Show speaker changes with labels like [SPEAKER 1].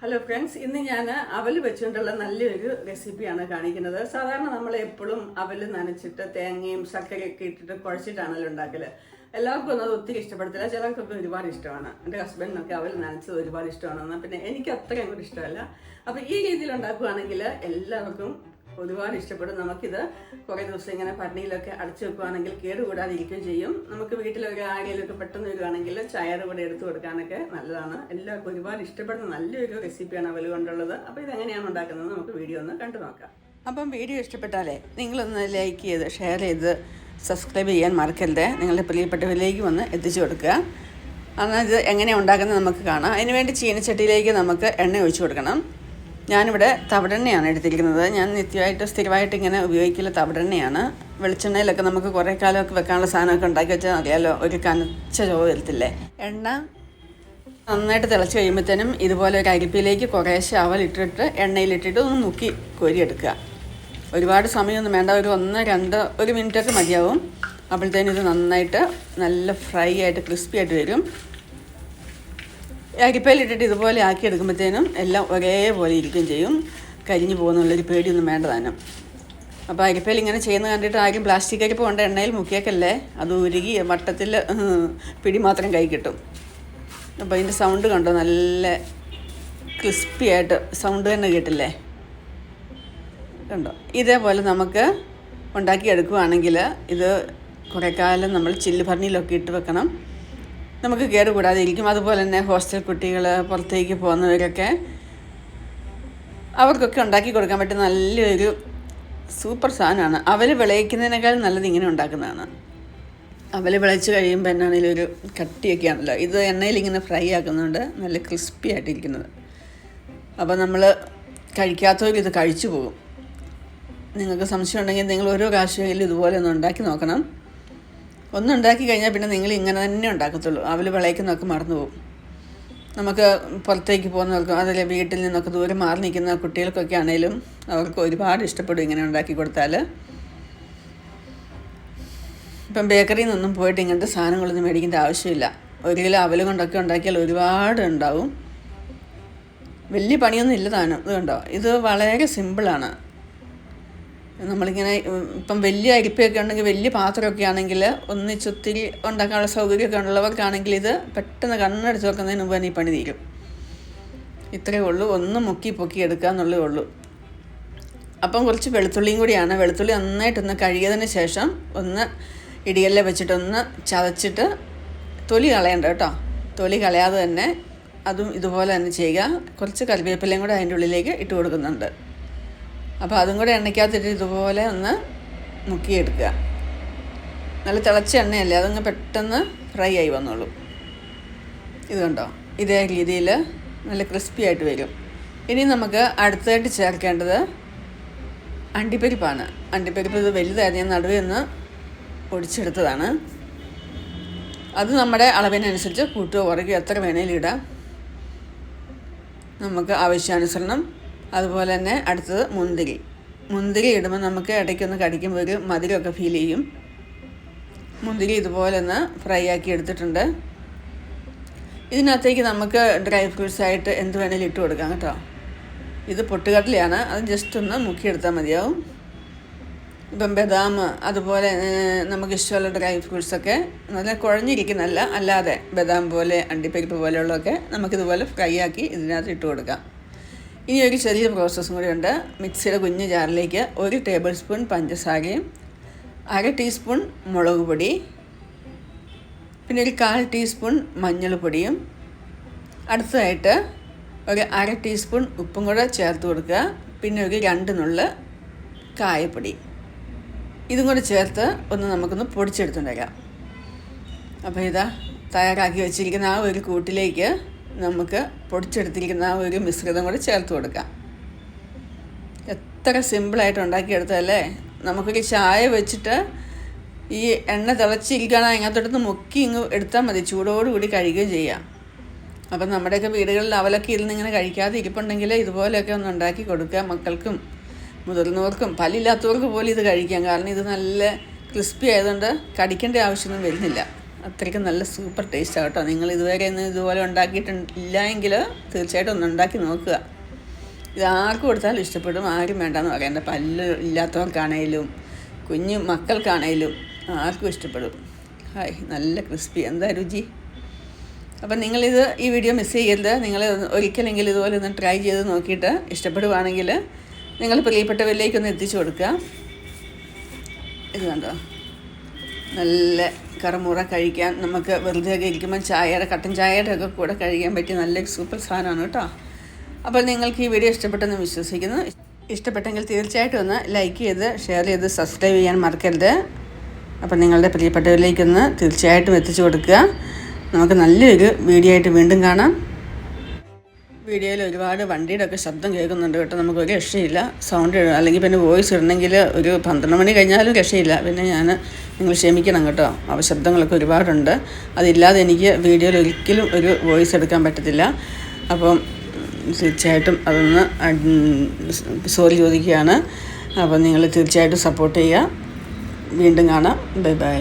[SPEAKER 1] Hello friends ഇന്ന് ഞാൻ അവൽ വെച്ചുകൊണ്ടുള്ള നല്ലൊരു റെസിപ്പിയാണ് കാണിക്കുന്നത്. സാധാരണ നമ്മൾ എപ്പോഴും അവൽ നനച്ചിട്ട് തേങ്ങയും ശർക്കരയൊക്കെ ഇട്ടിട്ട് കുഴച്ചിട്ടാണല്ലോ ഉണ്ടാക്കൽ. എല്ലാവർക്കും ഒന്നും അത് ഒത്തിരി ഇഷ്ടപ്പെടത്തില്ല. ചിലർക്കൊക്കെ ഒരുപാട് ഇഷ്ടമാണ്. എന്റെ ഹസ്ബൻഡിനൊക്കെ അവൽ നനച്ചത് ഒരുപാട് ഇഷ്ടമാണ്. പിന്നെ എനിക്ക് അത്രയും അങ്ങോട്ട് ഇഷ്ടമല്ല. അപ്പോൾ ഈ രീതിയിൽ ഉണ്ടാക്കുകയാണെങ്കിൽ എല്ലാവർക്കും ഒരുപാട് ഇഷ്ടപ്പെടും. നമുക്കിത് കുറേ ദിവസം ഇങ്ങനെ പട്ടിണിയിലൊക്കെ അടച്ചു വെക്കുകയാണെങ്കിൽ കേടുകൂടാതെ ഇരിക്കുകയും ചെയ്യും. നമുക്ക് വീട്ടിലൊക്കെ ആരെയിലൊക്കെ പെട്ടെന്ന് വരുവാണെങ്കിൽ ചായയുടെ കൂടെ എടുത്തു കൊടുക്കാനൊക്കെ നല്ലതാണ്. എല്ലാവർക്കും ഒരുപാട് ഇഷ്ടപ്പെടുന്ന നല്ലൊരു റെസിപ്പിയാണ് അവൽ കൊണ്ടുള്ളത്. അപ്പോൾ ഇതെങ്ങനെയാണ് ഉണ്ടാക്കുന്നത് നമുക്ക് വീഡിയോ ഒന്ന് കണ്ടു നോക്കാം. അപ്പം വീഡിയോ ഇഷ്ടപ്പെട്ടാലേ നിങ്ങളൊന്ന് ലൈക്ക് ചെയ്ത് ഷെയർ ചെയ്ത് സബ്സ്ക്രൈബ് ചെയ്യാൻ മറക്കരുത്. നിങ്ങളുടെ പ്രിയപ്പെട്ടവരിലേക്ക് വന്ന് എത്തിച്ചു കൊടുക്കുക. എന്നാൽ ഇത് എങ്ങനെയാണ് ഉണ്ടാക്കുന്നത് നമുക്ക് കാണാം. അതിനുവേണ്ടി ചീനച്ചട്ടിയിലേക്ക് നമുക്ക് എണ്ണ ഒഴിച്ചു കൊടുക്കണം. ഞാനിവിടെ തവിടെണ്ണയാണ് എടുത്തിരിക്കുന്നത്. ഞാൻ നിത്യമായിട്ട് സ്ഥിരമായിട്ട് ഇങ്ങനെ ഉപയോഗിക്കുന്ന തവിടെണ്ണയാണ്. വെളിച്ചെണ്ണയിലൊക്കെ നമുക്ക് കുറേ കാലമൊക്കെ വെക്കാനുള്ള സാധനമൊക്കെ ഉണ്ടാക്കി വെച്ചാൽ അറിയാലോ ഒരു കനച്ച ചോ വരത്തില്ലേ എണ്ണ നന്നായിട്ട് തിളച്ച് കഴിയുമ്പോഴത്തേനും ഇതുപോലെ ഒരു അരിപ്പിലേക്ക് കുറേശ്ശെ അവലിട്ടിട്ട് എണ്ണയിലിട്ടിട്ട് ഒന്ന് മുക്കി കോരിയെടുക്കുക. ഒരുപാട് സമയമൊന്നും വേണ്ട. ഒരു ഒന്ന് രണ്ട് ഒരു മിനിറ്റൊക്കെ മതിയാവും. അപ്പോഴത്തേനും ഇത് നന്നായിട്ട് നല്ല ഫ്രൈ ആയിട്ട് ക്രിസ്പി ആയിട്ട് വരും. അരിപ്പയിലിട്ടിട്ട് ഇതുപോലെ ആക്കി എടുക്കുമ്പോഴത്തേനും എല്ലാം ഒരേപോലെ ഇരിക്കുകയും ചെയ്യും. കരിഞ്ഞു പോകുന്നുള്ളൊരു പേടിയൊന്നും വേണ്ട താനും. അപ്പോൾ അരിപ്പയിൽ ഇങ്ങനെ ചെയ്യുന്ന കണ്ടിട്ട് ആരും പ്ലാസ്റ്റിക് അരിപ്പ് കൊണ്ട് എണ്ണയിൽ മുക്കിയേക്കല്ലേ? അത് ഉരുകി വട്ടത്തിൽ പിടി മാത്രം കൈ കിട്ടും. അപ്പോൾ അതിന്റെ സൗണ്ട് കണ്ടോ? നല്ല ക്രിസ്പി ആയിട്ട് സൗണ്ട് തന്നെ കേട്ടില്ലേ? കണ്ടോ? ഇതേപോലെ നമുക്ക് ഉണ്ടാക്കിയെടുക്കുകയാണെങ്കിൽ ഇത് കുറേ കാലം നമ്മൾ ചില്ല് ഭരണിയിലൊക്കെ ഇട്ട് വെക്കണം. നമുക്ക് കേട് കൂടാതെ ഇരിക്കും. അതുപോലെ തന്നെ ഹോസ്റ്റൽ കുട്ടികൾ പുറത്തേക്ക് പോകുന്നവരൊക്കെ അവർക്കൊക്കെ ഉണ്ടാക്കി കൊടുക്കാൻ പറ്റുന്ന നല്ലൊരു സൂപ്പർ സാധനമാണ്. അവൽ വിളയിക്കുന്നതിനേക്കാൾ നല്ലത് ഇങ്ങനെ ഉണ്ടാക്കുന്നതാണ്. അവൽ വിളയിച്ച് കഴിയുമ്പോൾ എന്നാണെങ്കിലും ഒരു കട്ടിയൊക്കെയാണല്ലോ ഇത് എണ്ണയിൽ ഇങ്ങനെ ഫ്രൈ ആക്കുന്നുണ്ട് നല്ല ക്രിസ്പി ആയിട്ടിരിക്കുന്നത്. അപ്പോൾ നമ്മൾ കഴിക്കാത്തവർ ഇത് കഴിച്ചു പോകും. നിങ്ങൾക്ക് സംശയം ഉണ്ടെങ്കിൽ നിങ്ങൾ ഓരോ പ്രാവശ്യമെങ്കിലും ഇതുപോലെ ഒന്ന് ഉണ്ടാക്കി നോക്കണം. ഒന്നുണ്ടാക്കി കഴിഞ്ഞാൽ പിന്നെ നിങ്ങൾ ഇങ്ങനെ തന്നെ ഉണ്ടാക്കത്തുള്ളൂ. അവൽ വിളയിക്കുന്നതൊക്കെ മറന്നു പോകും. നമുക്ക് പുറത്തേക്ക് പോകുന്നവർക്കും അതിലെ വീട്ടിൽ നിന്നൊക്കെ ദൂരെ മാറി നിൽക്കുന്ന കുട്ടികൾക്കൊക്കെ ആണെങ്കിലും അവർക്ക് ഒരുപാട് ഇഷ്ടപ്പെടും ഇങ്ങനെ ഉണ്ടാക്കി കൊടുത്താൽ ഇപ്പം ബേക്കറിയിൽ നിന്നൊന്നും പോയിട്ട് ഇങ്ങനത്തെ സാധനങ്ങളൊന്നും മേടിക്കേണ്ട ആവശ്യമില്ല. ഒരു കിലോ അവൽ കൊണ്ടൊക്കെ ഉണ്ടാക്കിയാൽ ഒരുപാട് ഉണ്ടാവും. വലിയ പണിയൊന്നും ഇല്ലതാണ് ഇത് കണ്ടോ? ഇത് വളരെ സിമ്പിളാണ്. നമ്മളിങ്ങനെ ഇപ്പം വലിയ അരിപ്പയൊക്കെ ഉണ്ടെങ്കിൽ വലിയ പാത്രമൊക്കെ ആണെങ്കിൽ ഒന്നിച്ചൊത്തിരി ഉണ്ടാക്കാനുള്ള സൗകര്യമൊക്കെ ഉള്ളവർക്കാണെങ്കിൽ ഇത് പെട്ടെന്ന് കണ്ണടച്ച് വെക്കുന്നതിന് മുമ്പ് തന്നെ ഈ പണി തീരും. ഇത്രയേ ഉള്ളൂ. ഒന്ന് മുക്കി പൊക്കി എടുക്കുക എന്നുള്ളേ ഉള്ളൂ. അപ്പം കുറച്ച് വെളുത്തുള്ളിയും കൂടിയാണ്. വെളുത്തുള്ളി നന്നായിട്ടൊന്ന് കഴുകിയതിന് ശേഷം ഒന്ന് ഇടിയെല്ലാം വെച്ചിട്ടൊന്ന് ചതച്ചിട്ട് തൊലി കളയണ്ട കേട്ടോ. തൊലി കളയാതെ തന്നെ അതും ഇതുപോലെ തന്നെ ചെയ്യുക. കുറച്ച് കറിവേപ്പിലയും കൂടെ അതിന്റെ ഉള്ളിലേക്ക് ഇട്ട് കൊടുക്കുന്നുണ്ട്. അപ്പോൾ അതും കൂടെ എണ്ണയ്ക്കകത്തിട്ട് ഇതുപോലെ ഒന്ന് മുക്കിയെടുക്കുക. നല്ല തിളച്ച എണ്ണയല്ലേ? അതങ്ങ് പെട്ടെന്ന് ഫ്രൈ ആയി വന്നോളൂ. ഇത് കണ്ടോ? ഇതേ രീതിയിൽ നല്ല ക്രിസ്പി ആയിട്ട് വരും. ഇനി നമുക്ക് അടുത്തായിട്ട് ചേർക്കേണ്ടത് അണ്ടിപ്പരിപ്പാണ്. അണ്ടിപ്പരിപ്പ് ഇത് വലുതായിരുന്നു. ഞാൻ നടുവിൽ നിന്ന് ഒടിച്ചെടുത്തതാണ് അത് നമ്മുടെ അളവിനനുസരിച്ച് കൂട്ടുക. കുറയ്ക്കുക. എത്ര വേണേലും ഇടാം. നമുക്ക് ആവശ്യാനുസരണം അതുപോലെ തന്നെ അടുത്തത് മുന്തിരി. മുന്തിരി ഇടുമ്പോൾ നമുക്ക് ഇടയ്ക്കൊന്ന് കടിക്കുമ്പോൾ ഒരു മധുരമൊക്കെ ഫീൽ ചെയ്യും. മുന്തിരി ഇതുപോലെ ഒന്ന് ഫ്രൈ ആക്കി എടുത്തിട്ടുണ്ട്. ഇതിനകത്തേക്ക് നമുക്ക് ഡ്രൈ ഫ്രൂട്ട്സ് ആയിട്ട് എന്ത് വേണേലും ഇട്ട് കൊടുക്കാം കേട്ടോ. ഇത് പൊട്ടുകടലയാണ്. അത് ജസ്റ്റ് ഒന്ന് മുക്കിയെടുത്താൽ മതിയാവും. ഇപ്പം ബദാം അതുപോലെ നമുക്ക് ഇഷ്ടമുള്ള ഡ്രൈ ഫ്രൂട്ട്സൊക്കെ നല്ല കുഴഞ്ഞിരിക്കുന്നല്ല അല്ലാതെ ബദാം പോലെ അണ്ടിപ്പരിപ്പ് പോലെയുള്ളതൊക്കെ നമുക്കിതുപോലെ ഫ്രൈ ആക്കി ഇതിനകത്ത് ഇട്ട് കൊടുക്കാം. ഇനി ഒരു ചെറിയ പ്രോസസ്സും കൂടി ഉണ്ട്. മിക്സിയുടെ കുഞ്ഞു ജാറിലേക്ക് ഒരു ടേബിൾ സ്പൂൺ പഞ്ചസാരയും അര ടീസ്പൂൺ മുളക് പൊടി പിന്നെ ഒരു കാൽ ടീസ്പൂൺ മഞ്ഞൾപ്പൊടിയും അടുത്തതായിട്ട് ഒരു അര ടീസ്പൂൺ ഉപ്പും കൂടെ ചേർത്ത് കൊടുക്കുക. പിന്നെ ഒരു രണ്ട് നുള്ള് കായപ്പൊടി. ഇതും കൂടെ ചേർത്ത് ഒന്ന് നമുക്കൊന്ന് പൊടിച്ചെടുത്തുണ്ടാക്കാം. അപ്പോൾ ഇതാ തയ്യാറാക്കി വെച്ചിരിക്കുന്ന ആ ഒരു കൂട്ടിലേക്ക് നമുക്ക് പൊടിച്ചെടുത്തിരിക്കുന്ന ആ ഒരു മിശ്രിതം കൂടി ചേർത്ത് കൊടുക്കാം. എത്ര സിമ്പിളായിട്ട് ഉണ്ടാക്കിയെടുത്തതല്ലേ? നമുക്കൊരു ചായ വെച്ചിട്ട് ഈ എണ്ണ തിളച്ചിരിക്കുകയാണെങ്കിൽ അതിനകത്തോട്ട് മുക്കി ഇങ്ങ് എടുത്താൽ മതി. ചൂടോടുകൂടി കഴിക്കുകയും ചെയ്യാം. അപ്പം നമ്മുടെയൊക്കെ വീടുകളിൽ അവലൊക്കെ ഇരുന്ന് ഇങ്ങനെ കഴിക്കാതെ ഇരിപ്പുണ്ടെങ്കിൽ ഇതുപോലെയൊക്കെ ഒന്ന് ഉണ്ടാക്കി കൊടുക്കുക മക്കൾക്കും മുതിർന്നവർക്കും. പല്ലില്ലാത്തവർക്ക് പോലും ഇത് കഴിക്കാം. കാരണം ഇത് നല്ല ക്രിസ്പി ആയതുകൊണ്ട് കടിക്കേണ്ട ആവശ്യമൊന്നും വരുന്നില്ല. അത്രയ്ക്ക് നല്ല സൂപ്പർ ടേസ്റ്റാണ് കേട്ടോ. നിങ്ങൾ ഇതുവരെ ഒന്നും ഇതുപോലെ ഉണ്ടാക്കിയിട്ടില്ല എങ്കിൽ തീർച്ചയായിട്ടും ഒന്ന് ഉണ്ടാക്കി നോക്കുക. ഇത് ആർക്ക് കൊടുത്താലും ഇഷ്ടപ്പെടും ആരും വേണ്ടെന്ന് പറയണ്ട പല്ല് ഇല്ലാത്തവർക്കാണേലും കുഞ്ഞു മക്കൾക്കാണേലും ആർക്കും ഇഷ്ടപ്പെടും. ഹായ് നല്ല ക്രിസ്പി. എന്താ രുചി? അപ്പം നിങ്ങളിത് ഈ വീഡിയോ മിസ് ചെയ്യരുത്. നിങ്ങൾ ഒരിക്കലെങ്കിലും ഇതുപോലെ ഒന്ന് ട്രൈ ചെയ്ത് നോക്കിയിട്ട് ഇഷ്ടപ്പെടുവാണെങ്കിൽ നിങ്ങൾ പ്രിയപ്പെട്ടവരിലേക്കൊന്ന് എത്തിച്ചു കൊടുക്കുക. ഇത് കണ്ടോ? നല്ല കറമുറ കഴിക്കാൻ നമുക്ക് വെറുതെ ഒക്കെ ഇരിക്കുമ്പോൾ ചായയുടെ കട്ടൻ ചായയുടെ ഒക്കെ കൂടെ കഴിക്കാൻ പറ്റിയ നല്ല സൂപ്പർ സാധനമാണ് കേട്ടോ. അപ്പോൾ നിങ്ങൾക്ക് ഈ വീഡിയോ ഇഷ്ടപ്പെട്ടെന്ന് വിശ്വസിക്കുന്നു. ഇഷ്ടപ്പെട്ടെങ്കിൽ തീർച്ചയായിട്ടും ഒന്ന് ലൈക്ക് ചെയ്ത് ഷെയർ ചെയ്ത് സബ്സ്ക്രൈബ് ചെയ്യാൻ മറക്കരുത്. അപ്പോൾ നിങ്ങളുടെ പ്രിയപ്പെട്ടവരിലേക്കൊന്ന് തീർച്ചയായിട്ടും എത്തിച്ചു കൊടുക്കുക. നമുക്ക് നല്ലൊരു വീഡിയോ ആയിട്ട് വീണ്ടും കാണാം. വീഡിയോയിൽ ഒരുപാട് വണ്ടിയുടെ ഒക്കെ ശബ്ദം കേൾക്കുന്നുണ്ട് കേട്ടോ. നമുക്ക് ഒരു രക്ഷയില്ല. സൗണ്ട് അല്ലെങ്കിൽ പിന്നെ വോയിസ് ഇടണമെങ്കിൽ ഒരു പന്ത്രണ്ട് മണി കഴിഞ്ഞാലും രക്ഷയില്ല. പിന്നെ ഞാൻ നിങ്ങൾ ക്ഷമിക്കണം കേട്ടോ. അവ ശബ്ദങ്ങളൊക്കെ ഒരുപാടുണ്ട്. അതില്ലാതെ എനിക്ക് വീഡിയോയിൽ ഒരിക്കലും ഒരു വോയിസ് എടുക്കാൻ പറ്റത്തില്ല. അപ്പം തീർച്ചയായിട്ടും അതൊന്ന് സോറി ചോദിക്കുകയാണ്. അപ്പം നിങ്ങൾ തീർച്ചയായിട്ടും സപ്പോർട്ട് ചെയ്യുക. വീണ്ടും കാണാം. Bye bye.